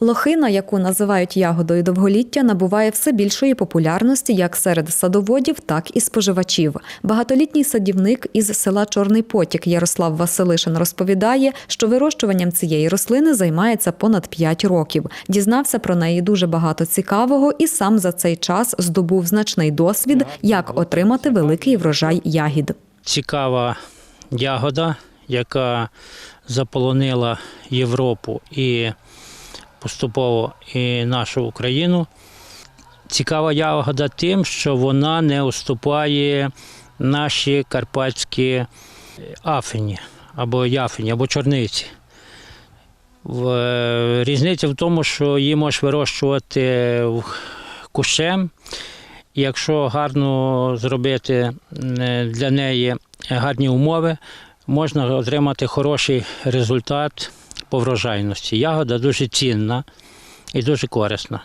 Лохина, яку називають ягодою довголіття, набуває все більшої популярності як серед садоводів, так і споживачів. Багатолітній садівник із села Чорний Потік Ярослав Василишин розповідає, що вирощуванням цієї рослини займається понад 5 років. Дізнався про неї дуже багато цікавого і сам за цей час здобув значний досвід, як отримати великий врожай ягід. цікава ягода, яка заполонила Європу і поступово і нашу Україну. Цікава ягода тим, що вона не уступає наші карпатські афені або яфені, або чорниці. Різниця в тому, що її можеш вирощувати кущем. Якщо гарно зробити для неї гарні умови, можна отримати хороший результат по врожайності. Ягода дуже цінна і дуже корисна.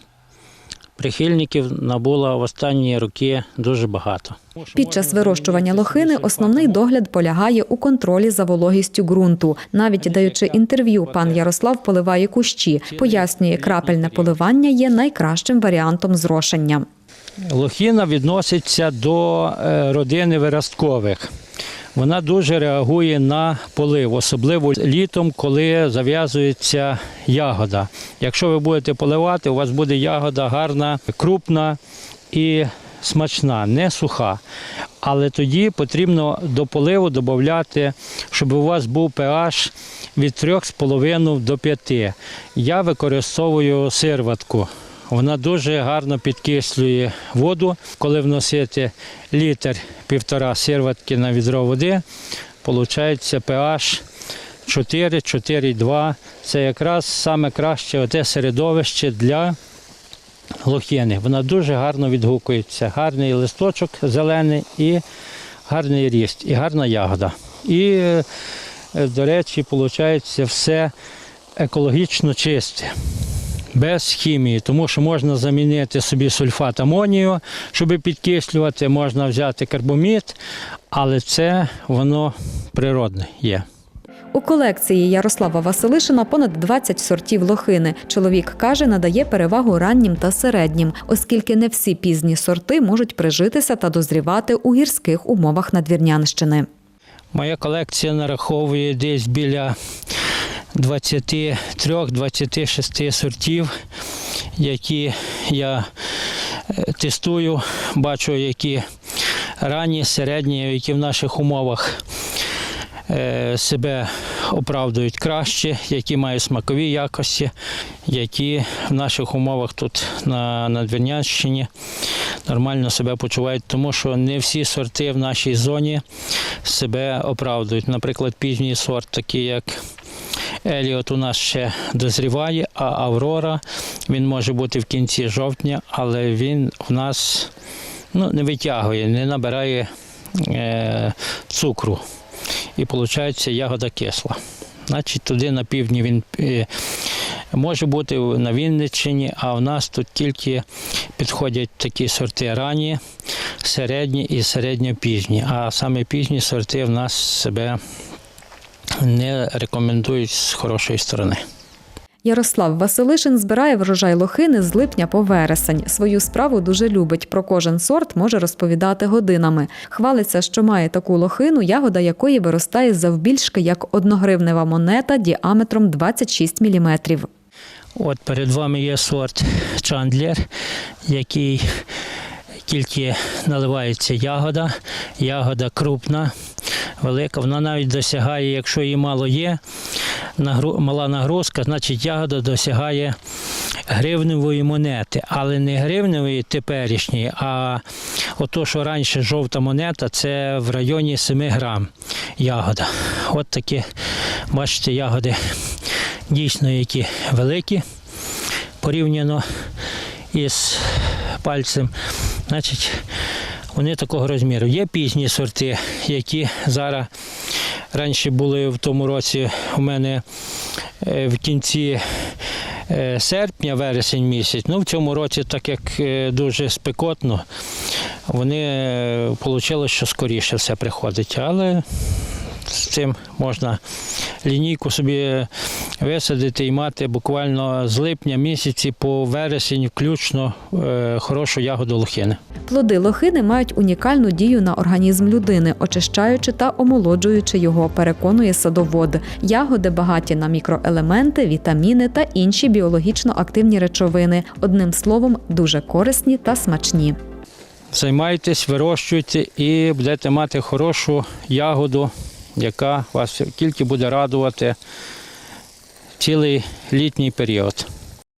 Прихильників набула в останні роки дуже багато. Під час вирощування лохини основний догляд полягає у контролі за вологістю ґрунту. Навіть даючи інтерв'ю, пан Ярослав поливає кущі. Пояснює, крапельне поливання є найкращим варіантом зрошення. Лохіна відноситься до е, родини виросткових. Вона дуже реагує на полив, особливо літом, коли зав'язується ягода. Якщо ви будете поливати, у вас буде ягода гарна, крупна і смачна, не суха. Але тоді потрібно до поливу додати, щоб у вас був pH від 3,5 до 5. Я використовую сирватку. Вона дуже гарно підкислює воду. Коли вносити літр півтора сирватки на відро води, виходить pH 4, 4,2. Це якраз саме краще оте середовище для лохини. Вона дуже гарно відгукується. Гарний листочок зелений і гарний ріст, і гарна ягода. І, е, до речі, виходить все екологічно чисте без хімії, тому що можна замінити собі сульфат амонію, щоб підкислювати, можна взяти карбомід, але це воно природне є. У колекції Ярослава Василишина понад 20 сортів лохини. Чоловік каже, надає перевагу раннім та середнім, оскільки не всі пізні сорти можуть прижитися та дозрівати у гірських умовах Надвірнянщини. Моя колекція нараховує десь біля 23-26 сортів, які я е, тестую, бачу, які ранні, середні, які в наших умовах е, себе оправдують краще, які мають смакові якості, які в наших умовах тут на Надвірнянщині нормально себе почувають, тому що не всі сорти в нашій зоні себе оправдують. Наприклад, пізній сорт, такий як Еліот у нас ще дозріває, а Аврора він може бути в кінці жовтня, але він в нас ну, не витягує, не набирає е, цукру. І виходить ягода кисла. Значить, туди на півдні він е, може бути на Вінниччині, а в нас тут тільки підходять такі сорти ранні, середні і середньопізні. А саме пізні сорти в нас себе не рекомендують з хорошої сторони. Ярослав Василишин збирає врожай лохини з липня по вересень. Свою справу дуже любить. Про кожен сорт може розповідати годинами. Хвалиться, що має таку лохину, ягода якої виростає завбільшки як одногривнева монета діаметром 26 міліметрів. От перед вами є сорт Чандлер, який тільки наливається ягода. Ягода крупна, велика. Вона навіть досягає, якщо її мало є, мала нагрузка, значить ягода досягає гривневої монети, але не гривневої теперішньої, а ото, що раніше жовта монета, це в районі 7 грам ягода. От такі, бачите, ягоди дійсно які великі порівняно із пальцем. Значить, вони такого розміру. Є пізні сорти, які зараз раніше були в тому році у мене е, в кінці е, серпня, вересень місяць. Ну, в цьому році, так як е, дуже спекотно, вони вийшло, що скоріше все приходить. Але З цим можна лінійку собі висадити і мати буквально з липня місяці по вересень включно е, хорошу ягоду лохини. Плоди лохини мають унікальну дію на організм людини, очищаючи та омолоджуючи його, переконує садовод. Ягоди багаті на мікроелементи, вітаміни та інші біологічно активні речовини. Одним словом, дуже корисні та смачні. Займайтесь, вирощуйте і будете мати хорошу ягоду, яка вас тільки буде радувати цілий літній період.